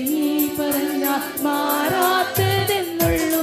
നീ പറഞ്ഞ മാറാത്തതെന്നുള്ളൂ.